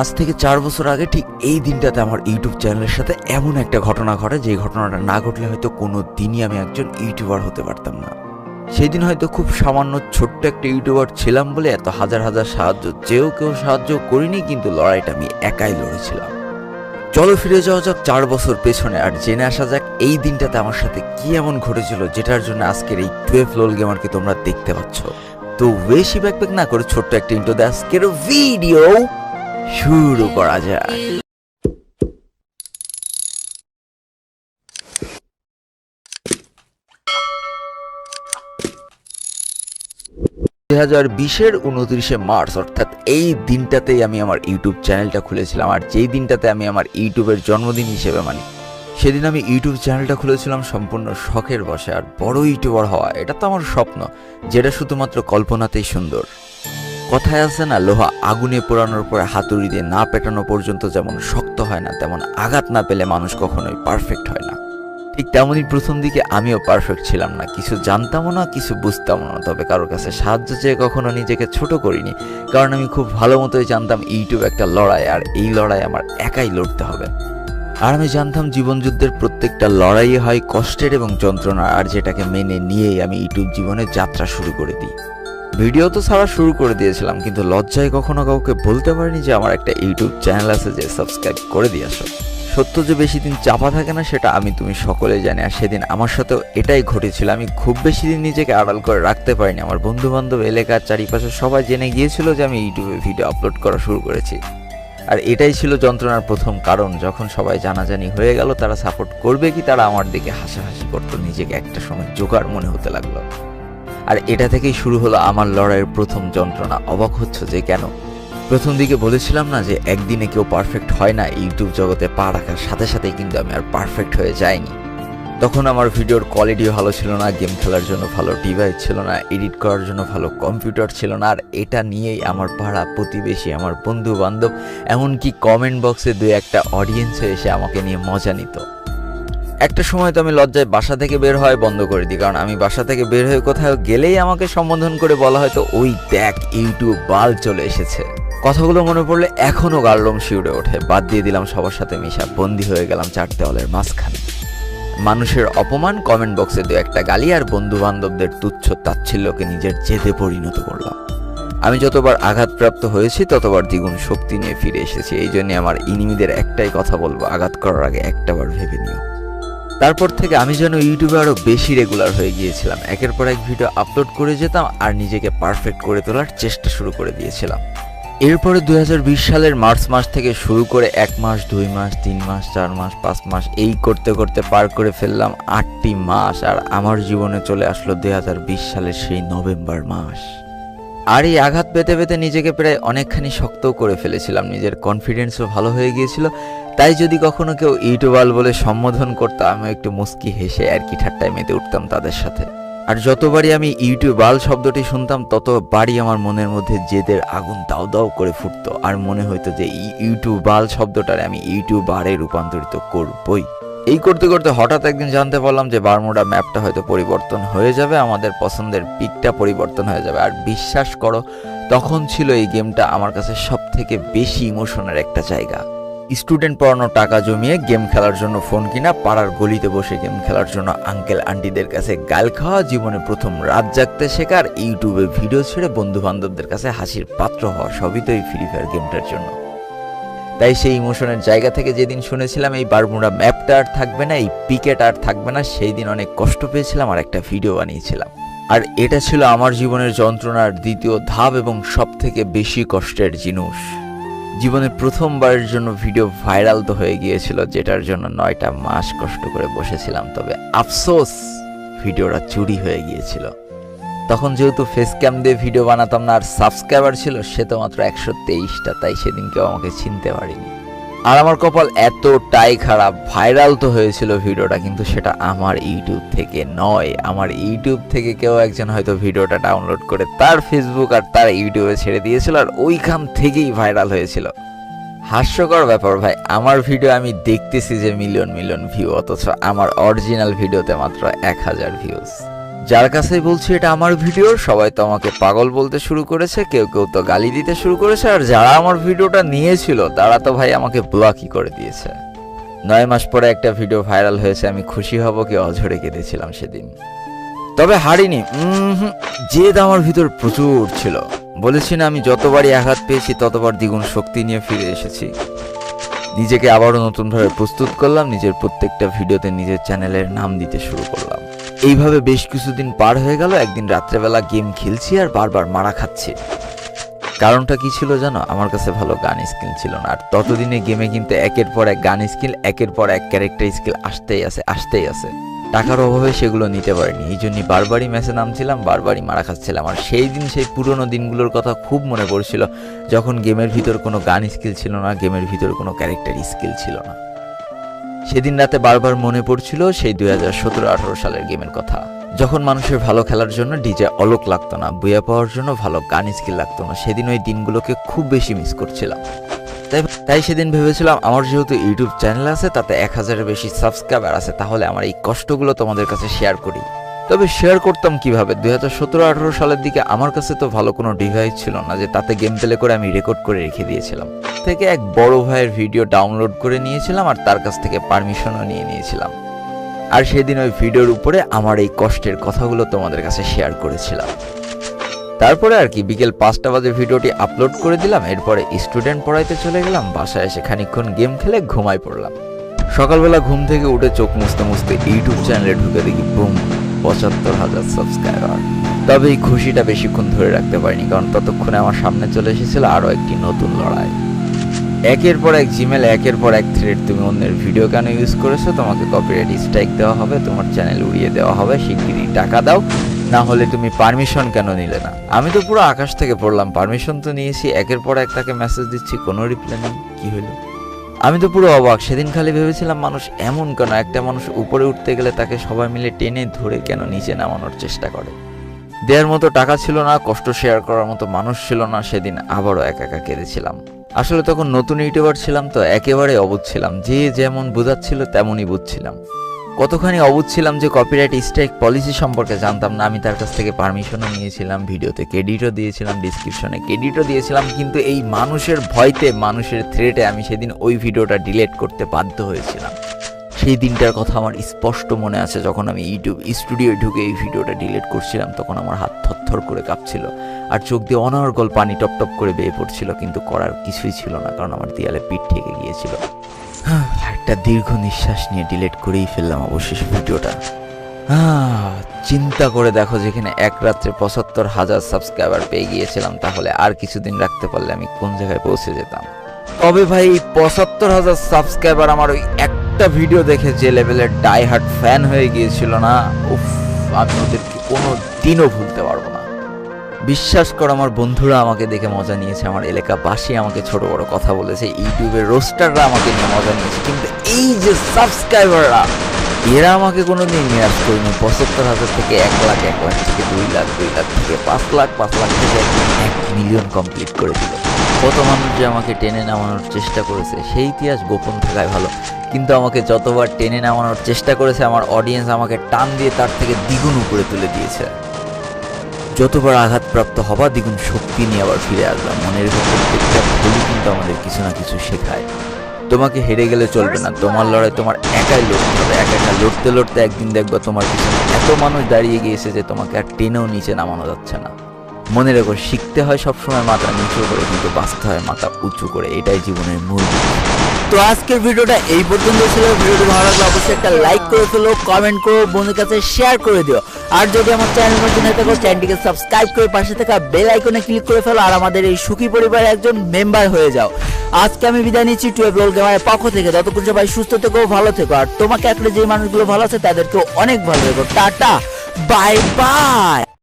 আজ থেকে চার বছর আগে ঠিক এই দিনটাতে আমার ইউটিউব চ্যানেলের সাথে এমন একটা ঘটনা ঘটে, যে ঘটনাটা না ঘটলে হয়তো কোনো দিনই আমি একজন ইউটিউবার হতে পারতাম না। সেই দিন হয়তো খুব সামান্য ছোট্ট একটা ইউটিউবার ছিলাম বলে এত হাজার হাজার সাহায্য চেয়েও কেউ সাহায্য করিনি, কিন্তু লড়াইটা আমি একাই লড়েছিলাম। চলো ফিরে যাওয়া যাক চার বছর পেছনে, আর জেনে আসা যাক এই দিনটাতে আমার সাথে কি এমন ঘটেছিল, যেটার জন্য আজকের এই টুয়েলভ লোল গেমারকে তোমরা দেখতে পাচ্ছ। তো বেশি ব্যাকপ্যাক না করে ছোট্ট একটা ইন্টো দিয়ে আজকের ভিডিও শুরু করা যাক। দুই হাজার বিশের উনত্রিশে মার্চ, অর্থাৎ এই দিনটাতেই আমি আমার ইউটিউব চ্যানেলটা খুলেছিলাম। আর যেই দিনটাতে আমি আমার ইউটিউবের জন্মদিন হিসেবে মানি, সেদিন আমি ইউটিউব চ্যানেলটা খুলেছিলাম সম্পূর্ণ শখের বসে আর বড় ইউটিউবার হওয়া, এটা তো আমার স্বপ্ন, যেটা শুধুমাত্র কল্পনাতেই সুন্দর। কথায় আছে না, লোহা আগুনে পোড়ানোর পরে হাতুড়ি দিয়ে না পেটানো পর্যন্ত যেমন শক্ত হয় না, তেমন আঘাত না পেলে মানুষ কখনোই পারফেক্ট হয় না। ঠিক তেমনই প্রথম দিকে আমিও পারফেক্ট ছিলাম না, কিছু জানতামও না, কিছু বুঝতামও না, তবে কারোর কাছে সাহায্য চেয়ে কখনো নিজেকে ছোট করিনি, কারণ আমি খুব ভালো মতোই জানতাম ইউটিউব একটা লড়াই, আর এই লড়াই আমার একাই লড়তে হবে। আর আমি জানতাম জীবনযুদ্ধের প্রত্যেকটা লড়াই হয় কষ্টের এবং যন্ত্রণা আর যেটাকে মেনে নিয়েই আমি ইউটিউব জীবনে যাত্রা শুরু করে দিই। ভিডিও তো ছাড়া শুরু করে দিয়েছিলাম, কিন্তু লজ্জায় কখনো কাউকে বলতে পারিনি যে আমার একটা ইউটিউব চ্যানেল আছে যে সাবস্ক্রাইব করে দিয়ে আসো। সত্য যে বেশি দিন চাপা থাকে না, সেটা আমি তুমি সকলে জানি, আর সেদিন আমার সাথেও এটাই ঘটেছিল। আমি খুব বেশি দিন নিজেকে আড়াল করে রাখতে পারিনি। আমার বন্ধু বান্ধব এলাকার চারিপাশে সবাই জেনে গিয়েছিল যে আমি ইউটিউবে ভিডিও আপলোড করা শুরু করেছি। আর এটাই ছিল যন্ত্রণার প্রথম কারণ, যখন সবাই জানাজানি হয়ে গেল, তারা সাপোর্ট করবে কি? তারা আমার দিকে হাসাহাসি করতো, নিজেকে একটা সময় জোগাড় মনে হতে লাগল। আর এটা থেকেই শুরু হলো আমার লড়াইয়ের প্রথম যন্ত্রণা। অবাক হচ্ছে যে কেন? প্রথম দিকে বলেছিলাম না যে একদিনে কেউ পারফেক্ট হয় না, ইউটিউব জগতে পা রাখার সাথে সাথেই কিন্তু আমি আর পারফেক্ট হয়ে যাইনি। তখন আমার ভিডিওর কোয়ালিটিও ভালো ছিল না গেম খেলার জন্য ভালো ডিভাইস ছিল না এডিট করার জন্য ভালো কম্পিউটার ছিল না, আর এটা নিয়েই আমার পাড়া প্রতিবেশী, আমার বন্ধু বান্ধব এমনকি কমেন্ট বক্সে দু একটা অডিয়েন্সও এসে আমাকে নিয়ে মজা নিত। একটা সময় তো আমি লজ্জায় বাসা থেকে বের হয় বন্ধ করে দিই, কারণ আমি বাসা থেকে বের হয়ে কোথাও গেলেই আমাকে সম্বোধন করে বলা হয়তো, ওই দেখ, ইউটিউব বাল চলে এসেছে। কথাগুলো মনে পড়লে এখনও গার্লম শিউরে ওঠে। বাদ দিয়ে দিলাম সবার সাথে মিশা, বন্দি হয়ে গেলাম চার দেওয়ালের মাঝখানে। মানুষের অপমান কমেন্ট বক্সে দু একটা গালি আর বন্ধু বান্ধবদের তুচ্ছ তাচ্ছিল্যকে নিজের জেদে পরিণত করলাম। আমি যতবার আঘাতপ্রাপ্ত হয়েছি, ততবার দ্বিগুণ শক্তি নিয়ে ফিরে এসেছি। এই জন্য আমার ইনিমিদের একটাই কথা বলব, আঘাত করার আগে একটাবার ভেবে নিও। তারপর থেকে আমি যেন ইউটিউবে আরও বেশি রেগুলার হয়ে গিয়েছিলাম। একের পর এক ভিডিও আপলোড করে যেতাম আর নিজেকে পারফেক্ট করে তোলার চেষ্টা শুরু করে দিয়েছিলাম। এরপরে দু হাজার বিশ সালের মার্চ মাস থেকে শুরু করে এক মাস, দুই মাস, তিন মাস, চার মাস, পাঁচ মাস এই করতে করতে পার করে ফেললাম আটটি মাস। আর আমার জীবনে চলে আসলো দু হাজার বিশ সালের সেই নভেম্বর মাস। আর এই আঘাত পেতে পেতে নিজেকে প্রায় অনেকখানি শক্তও করে ফেলেছিলাম। নিজের কনফিডেন্সও ভালো হয়ে গিয়েছিল। তাই যদি কখনো কেউ ইউটিউবাল বলে সম্বোধন করতো আমি একটু মুস্কি হেসে আর কি ঠাট্টায় মেতে উঠতাম তাদের সাথে। আর যতবারই আমি ইউটিউবাল শব্দটি শুনতাম, ততবারই আমার মনের মধ্যে জেদের আগুন দাও দাও করে ফুটতো। আর মনে হইতো যে ইউটিউবাল শব্দটারে আমি ইউটিউবারে রূপান্তরিত করবই। এই করতে করতে হঠাৎ একদিন জানতে পারলাম যে বারমুডা ম্যাপটা হয়তো পরিবর্তন হয়ে যাবে, আমাদের পছন্দের পিকটা পরিবর্তন হয়ে যাবে। আর বিশ্বাস করো, তখন ছিল এই গেমটা আমার কাছে সব থেকে বেশি ইমোশনের একটা জায়গা। স্টুডেন্ট পড়ানো টাকা জমিয়ে গেম খেলার জন্য ফোন কিনা, পাড়ার গলিতে বসে গেম খেলার জন্য আঙ্কেল আন্টিদের কাছে গাল খাওয়া, জীবনে প্রথম রাত জাগতে শেখার, ইউটিউবে ভিডিও ছেড়ে বন্ধু বান্ধবদের কাছে হাসির পাত্র হওয়া, সবই তো এই ফ্রি ফায়ার গেমটার জন্য। তাই সেই ইমোশনের জায়গা থেকে যেদিন শুনেছিলাম এই বারমুড়া ম্যাপটা আর থাকবে না, এই পিকেট আর থাকবে না সেই দিন অনেক কষ্ট পেয়েছিলাম আর একটা ভিডিও বানিয়েছিলাম। আর এটা ছিল আমার জীবনের যন্ত্রণার দ্বিতীয় ধাপ এবং সব থেকে বেশি কষ্টের জিনিস। জীবনে প্রথমবারের জন্য ভিডিও ভাইরাল তো হয়ে গিয়েছিল, যেটার জন্য নয়টা মাস কষ্ট করে বসেছিলাম, তবে আফসোস, ভিডিওটা চুরি হয়ে গিয়েছিল। তখন যেহেতু ফেস ক্যাম দিয়ে ভিডিও বানাতাম না, আর সাবস্ক্রাইবার ছিল, সে তো মাত্র একশো তেইশটা, তাই সেদিন কেউ আমাকে চিনতে পারিনি। আর আমার কপাল এতটাই খারাপ ভাইরাল তো হয়েছিল ভিডিওটা কিন্তু সেটা আমার ইউটিউব থেকে নয়। আমার ইউটিউব থেকে কেউ একজন হয়তো ভিডিওটা ডাউনলোড করে তার ফেসবুক আর তার ইউটিউবে ছেড়ে দিয়েছিল, আর ওইখান থেকেই ভাইরাল হয়েছিল। হাস্যকর ব্যাপার ভাই, আমার ভিডিও আমি দেখতেছি যে মিলিয়ন মিলিয়ন ভিউ অথচ আমার অরিজিনাল ভিডিওতে মাত্র এক হাজার ভিউজ যার কাছেই বলছি এটা আমার ভিডিও, সবাই তো আমাকে পাগল বলতে শুরু করেছে, কেউ কেউ তো গালি দিতে শুরু করেছে, আর যারা আমার ভিডিওটা নিয়েছিল, তারা তো ভাই আমাকে ব্লকই করে দিয়েছে। নয় মাস পরে একটা ভিডিও ভাইরাল হয়েছে, আমি খুশি হব কি অঝরে কেঁদেছিলাম সেদিন। তবে হারিনি জেদ আমার ভিতর প্রচুর ছিল। বলেছি না, আমি যতবারই আঘাত পেয়েছি, ততবার দ্বিগুণ শক্তি নিয়ে ফিরে এসেছি। নিজেকে আবারও নতুনভাবে প্রস্তুত করলাম, নিজের প্রত্যেকটা ভিডিওতে নিজের চ্যানেলের নাম দিতে শুরু করলাম। এইভাবে বেশ কিছুদিন পার হয়ে গেল, একদিন রাত্রেবেলা গেম খেলছি আর বারবার মারা খাচ্ছি। কারণটা কি ছিল জানো? আমার কাছে ভালো গান স্কিল ছিল না। আর ততদিনে গেমে কিন্তু একের পর এক গান স্কিল, একের পর এক ক্যারেক্টার স্কিল আসতেই আছে আসতেই আছে। টাকার অভাবে সেগুলো নিতে পারিনি। এই জন্যই বারবারই ম্যাচে নামছিলাম, বারবারই মারা খাচ্ছিলাম। আর সেই দিন সেই পুরনো দিনগুলোর কথা খুব মনে পড়ছিল, যখন গেমের ভিতর কোনো গান স্কিল ছিল না, গেমের ভিতর কোনো ক্যারেক্টার স্কিল ছিল না। সেদিন রাতে বারবার মনে পড়ছিল সেই দুই হাজার সতেরো আঠারো সালের গেমের কথা। যখন মানুষের ভালো খেলার জন্য ডিজে অলোক লাগতো না, বুয়া পাওয়ার জন্য ভালো গান স্কিল লাগতো না, সেদিন ওই দিনগুলোকে খুব বেশি মিস করছিলাম। তাই তাই সেদিন ভেবেছিলাম, আমার যেহেতু ইউটিউব চ্যানেল আছে, তাতে এক হাজারের বেশি সাবস্ক্রাইবার আছে, তাহলে আমার এই কষ্টগুলো তোমাদের কাছে শেয়ার করি। তবে শেয়ার করতাম কীভাবে? দুই হাজার সতেরো আঠারো সালের দিকে আমার কাছে তো ভালো কোনো ডিভাইস ছিল না, যে তাতে গেম প্লে করে আমি রেকর্ড করে রেখে দিয়েছিলাম। থেকে এক বড় ভাইয়ের ভিডিও ডাউনলোড করে নিয়েছিলাম আর তার কাছ থেকে পারমিশনও নিয়ে নিয়েছিলাম। আর সেদিন ওই ভিডিওর উপরে আমার এই কষ্টের কথাগুলো তোমাদের কাছে শেয়ার করেছিলাম। তারপরে আর কি বিকেল পাঁচটা বাজে ভিডিওটি আপলোড করে দিলাম, এরপরে স্টুডেন্ট পড়াইতে চলে গেলাম, বাসায় এসে খানিকক্ষণ গেম খেলে ঘুমাই পড়লাম। সকালবেলা ঘুম থেকে উঠে চোখ মুছতে মুছতে ইউটিউব চ্যানেলে ঢুকে দেখি, বুম, পঁচাত্তর হাজার সাবস্ক্রাইবার। তবে এই খুশিটা বেশিক্ষণ ধরে রাখতে পারিনি, কারণ ততক্ষণে আমার সামনে চলে এসেছিল আরও একটি নতুন লড়াই। একের পর এক জিমেল একের পর এক থ্রেড তুমি অন্যের ভিডিও কেন ইউজ করেছ? তোমাকে কপিরাইট স্ট্রাইক দেওয়া হবে, তোমার চ্যানেল উড়িয়ে দেওয়া হবে, শিগগিরই টাকা দাও। না হলে তুমি পারমিশন কেন নিলে না? আমি তো পুরো আকাশ থেকে পড়লাম পারমিশন তো নিয়েছি, একের পর এক তাকে মেসেজ দিচ্ছি, কোনো রিপ্লাই নেই, কি হলো? আমি তো পুরো অবাক, সেদিন খালি ভেবেছিলাম মানুষ এমন কেন, একটা মানুষ উপরে উঠতে গেলে তাকে সবাই মিলে টেনে ধরে কেন নিচে নামানোর চেষ্টা করে? দেওয়ার মতো টাকা ছিল না, কষ্ট শেয়ার করার মতো মানুষ ছিল না, সেদিন আবারও একা একা কেঁদেছিলাম। আসলে তখন নতুন ইউটিউবার ছিলাম তো একেবারে অবুধ ছিলাম। যে যেমন বোঝাচ্ছিল তেমনই বুঝছিলাম। কতখানি অবুধ ছিলাম যে কপিরাইট স্ট্রাইক পলিসি সম্পর্কে জানতাম না, আমি তার কাছ থেকে পারমিশনও নিয়েছিলাম, ভিডিওতে ক্রেডিটও দিয়েছিলাম ডিসক্রিপশনে ক্রেডিটও দিয়েছিলাম, কিন্তু এই মানুষের ভয়তে, মানুষের থ্রেটে আমি সেদিন ওই ভিডিওটা ডিলেট করতে বাধ্য হয়েছিলাম। সেই দিনটার কথা আমার স্পষ্ট মনে আছে, যখন আমি ইউটিউব স্টুডিও ঢুকে এই ভিডিওটা ডিলেট করছিলাম, তখন আমার হাত থরথর করে কাঁপছিল আর চোখ দিয়ে অনর্গল পানি টপ টপ করে বেয়ে পড়ছিল, কিন্তু করার কিছুই ছিল না, কারণ আমার দেয়ালে পিঠ ঠেকে গিয়েছিল। একটা দীর্ঘ নিঃশ্বাস নিয়ে ডিলিট করেই ফেললাম অবশেষ ভিডিওটা। চিন্তা করে দেখো যেখানে এক রাত্রে পঁচাত্তর হাজার সাবস্ক্রাইবার পেয়ে গিয়েছিলাম, তাহলে আর কিছুদিন রাখতে পারলে আমি কোন জায়গায় পৌঁছে যেতাম? তবে ভাই পঁচাত্তর হাজার সাবস্ক্রাইবার আমার ওই একটা ভিডিও দেখে যে লেভেলের ডাই হার্ট ফ্যান হয়ে গিয়েছিল না, উফ, আমি ওদেরকে কোনো দিনও ভুলতে পারব বিশ্বাস করো, আমার বন্ধুরা আমাকে দেখে মজা নিয়েছে, আমার এলাকাবাসী আমাকে ছোট বড় কথা বলেছে ইউটিউবের রোস্টাররা আমাকে নিয়ে মজা নিয়েছে, কিন্তু এই যে সাবস্ক্রাইবাররা এরা আমাকে কোনোদিন নিরাশ করেনি। পঁচাত্তর হাজার থেকে এক লাখ এক লাখ থেকে দুই লাখ দুই লাখ থেকে পাঁচ লাখ পাঁচ লাখ থেকে এক মিলিয়ন কমপ্লিট করে দিল। কত মানুষ যে আমাকে টেনে নামানোর চেষ্টা করেছে, সেই ইতিহাস গোপন থাকায় ভালো। কিন্তু আমাকে যতবার টেনে নামানোর চেষ্টা করেছে, আমার অডিয়েন্স আমাকে টান দিয়ে তার থেকে দ্বিগুণ উপরে তুলে দিয়েছে। যতবার আঘাতপ্রাপ্ত হবা দ্বিগুণ শক্তি নিয়ে আবার ফিরে আসলাম। মনের প্রত্যেকটা কিন্তু আমাদের কিছু না কিছু শেখায়। তোমাকে হেরে গেলে চলবে না। তোমার লড়াই তোমার একাই লড়তে হবে। একা একা লড়তে লড়তে একদিন দেখবা তোমার পিছনে এত মানুষ দাঁড়িয়ে গিয়েছে যে তোমাকে আর টেনেও নিচে নামানো যাচ্ছে না। মনে রেখো, শিখতে হয় সবসময় মাথা নিচু করে, কিন্তু বাঁচতে হয় মাথা উঁচু করে। এটাই জীবনের মূল তো আজকের ভিডিওটা এই পর্যন্ত ছিল। ভিডিওটি ভালো লাগলে অবশ্যই একটা লাইক করে ফেলো কমেন্ট করো বন্ধুর কাছে শেয়ার করে দিও। আর যদি আমার চ্যানেল নতুন হয়ে থাকো চ্যানেলটিকে সাবস্ক্রাইব করে পাশে থাকা বেল আইকনে ক্লিক করে ফেলো আর আমাদের এই সুখী পরিবারের একজন মেম্বার হয়ে যাও। আজকে আমি বিদায় নিচ্ছি টুয়েলভ লোল গেমারের পক্ষ থেকে। ততক্ষণ সবাই সুস্থ থেকো, ভালো থেকো। আর তোমাকে একটা যে মানুষগুলো ভালো আছে, তাদেরকেও অনেক ভালো থেকো টাটা বাই বাই